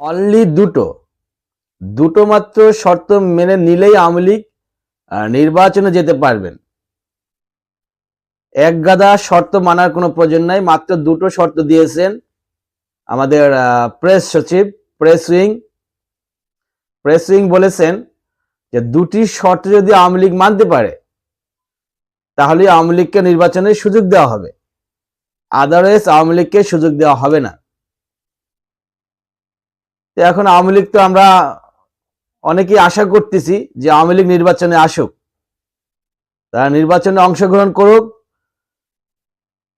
Only দুটো। দুটো মাত্র শর্ত মেনে নিলেই আওয়ামী লীগ নির্বাচনে যেতে পারবেন। এক গাদা শর্ত মানার কোনো প্রয়োজন নাই, মাত্র দুটো শর্ত দিয়েছেন আমাদের প্রেস সচিব প্রেস উইং প্রেস উইং বলেছেন যে দুটি শর্ত যদি আওয়ামী লীগ মানতে পারে, তাহলে আওয়ামী লীগকে নির্বাচনের সুযোগ দেওয়া হবে। আদারওয়াইজ আওয়ামী লীগকে সুযোগ দেওয়া হবে না। তো এখন আওয়ামী লীগ তো আমরা অনেকেই আশা করতেছি যে আওয়ামী লীগ নির্বাচনে আসুক। তারা নির্বাচনে অংশগ্রহণ করুক,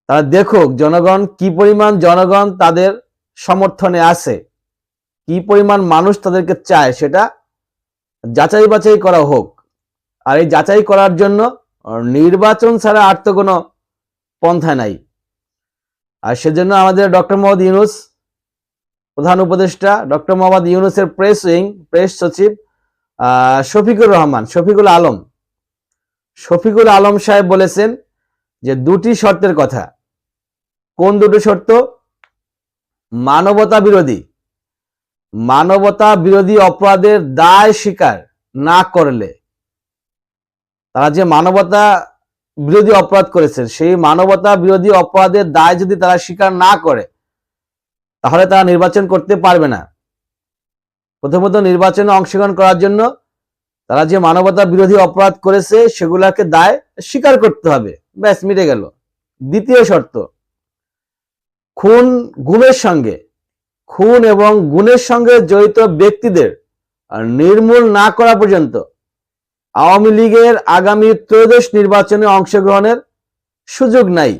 তারা দেখুক জনগণ কি পরিমাণ জনগণ তাদের সমর্থনে আছে, কি পরিমাণ মানুষ তাদেরকে চায়, সেটা যাচাই বাছাই করা হোক। আর এই যাচাই করার জন্য নির্বাচন ছাড়া আর তো কোনো পন্থা নাই। আর সেজন্য আমাদের ডক্টর মোহাম্মদ ইউনুস প্রধান উপদেষ্টা ডক্টর মোহাম্মদ ইউনুসের প্রেস উইং প্রেস সচিব শফিকুর রহমান, শফিকুল আলম। শফিকুল আলম সাহেব বলেছেন যে দুটি শর্তের কথা। কোন দুটো শর্ত? মানবতা বিরোধী। মানবতা বিরোধী অপরাধের দায় স্বীকার না করলে, তারা যে মানবতা বিরোধী অপরাধ করেছেন, সেই মানবতা বিরোধী অপরাধের দায় যদি তারা স্বীকার না করে তাহলে তারা নির্বাচন করতে পারবে না। প্রথমত নির্বাচনে অংশগ্রহণ করার জন্য তারা যে মানবতা বিরোধী অপরাধ করেছে সেগুলাকে দায় স্বীকার করতে হবে। ব্যাস, মিটে গেল। দ্বিতীয় শর্ত, খুন গুমের সঙ্গে, খুন এবং গুণের সঙ্গে জড়িত ব্যক্তিদের নির্মূল না করা পর্যন্ত আওয়ামী লীগের আগামী ত্রয়োদশ নির্বাচনে অংশগ্রহণের সুযোগ নাই।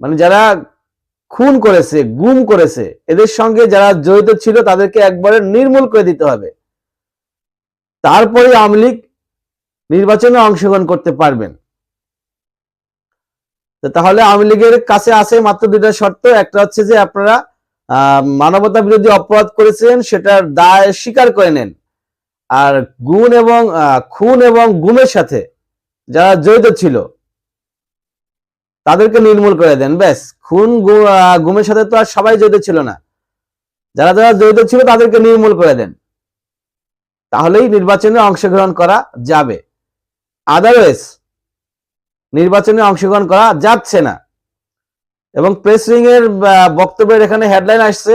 মানে যারা খুন করেছে, গুম করেছে, এদের সঙ্গে যারা জড়িত ছিল তাদেরকে একবারে নির্মূল করে দিতে হবে। তারপরে আওয়ামী লীগ নির্বাচনে অংশগ্রহণ করতে পারবেন। তাহলে আওয়ামী লীগের কাছে আছে মাত্র দুইটা শর্ত। একটা হচ্ছে যে আপনারা মানবতা বিরোধী অপরাধ করেছেন সেটার দায় স্বীকার করে নেন। আর গুণ এবং খুন এবং গুমের সাথে যারা জড়িত ছিল তাদেরকে নির্মূল করে দেন। ব্যাস, খুন গুমের সাথে তো আর সবাই জড়িত ছিল না। যারা যারা জড়িত ছিল তাদেরকে নির্মূল করে দেন। তাহলেই নির্বাচনে অংশগ্রহণ করা যাবে। আদারওয়াইজ নির্বাচনে অংশগ্রহণ করা যাচ্ছে না। এবং প্রেস উইং এর বক্তব্যের এখানে হেডলাইন আসছে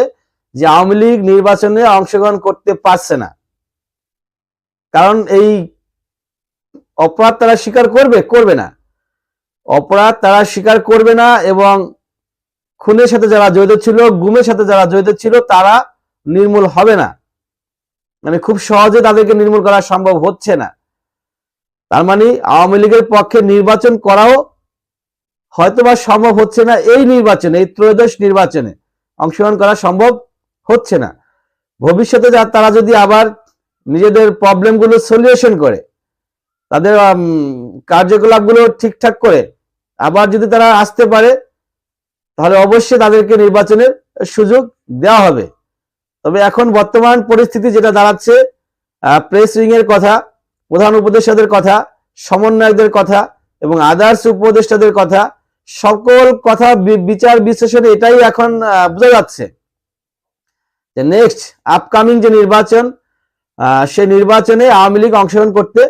যে আওয়ামী লীগ নির্বাচনে অংশগ্রহণ করতে পারছে না। কারণ এই অপরাধ তারা স্বীকার করবে করবে না। অপরাধ তারা স্বীকার করবে না এবং খুনের সাথে যারা জড়িত ছিল, গুমের সাথে যারা জড়িত ছিল, তারা নির্মূল হবে না। মানে খুব সহজে তাদেরকে নির্মূল করা সম্ভব হচ্ছে না। তার মানে আওয়ামী লীগের পক্ষে নির্বাচন করাও হয়তোবা সম্ভব হচ্ছে না এই নির্বাচনে, এই ত্রয়োদশ নির্বাচনে। অংশগ্রহণ করা সম্ভব হচ্ছে না। ভবিষ্যতে যা তারা যদি আবার নিজেদের প্রবলেমগুলো সলিউশন করে, তাদের কার্যকলাপগুলো ঠিকঠাক করে আবার যদি তারা আসতে পারে, তাহলে অবশ্যই তাদেরকে নির্বাচনের সুযোগ দেওয়া হবে। তবে এখন বর্তমান পরিস্থিতি যেটা দাঁড়াচ্ছে প্রেস উইং এর কথা, প্রধান উপদেষ্টাদের কথা, সমন্বয়কদের কথা এবং আদার্স উপদেষ্টাদের কথা, সকল কথা বিচার বিশ্লেষণে এটাই এখন বোঝা যাচ্ছে। নেক্সট আপকামিং যে নির্বাচন সেই নির্বাচনে আওয়ামী লীগ অংশগ্রহণ করতে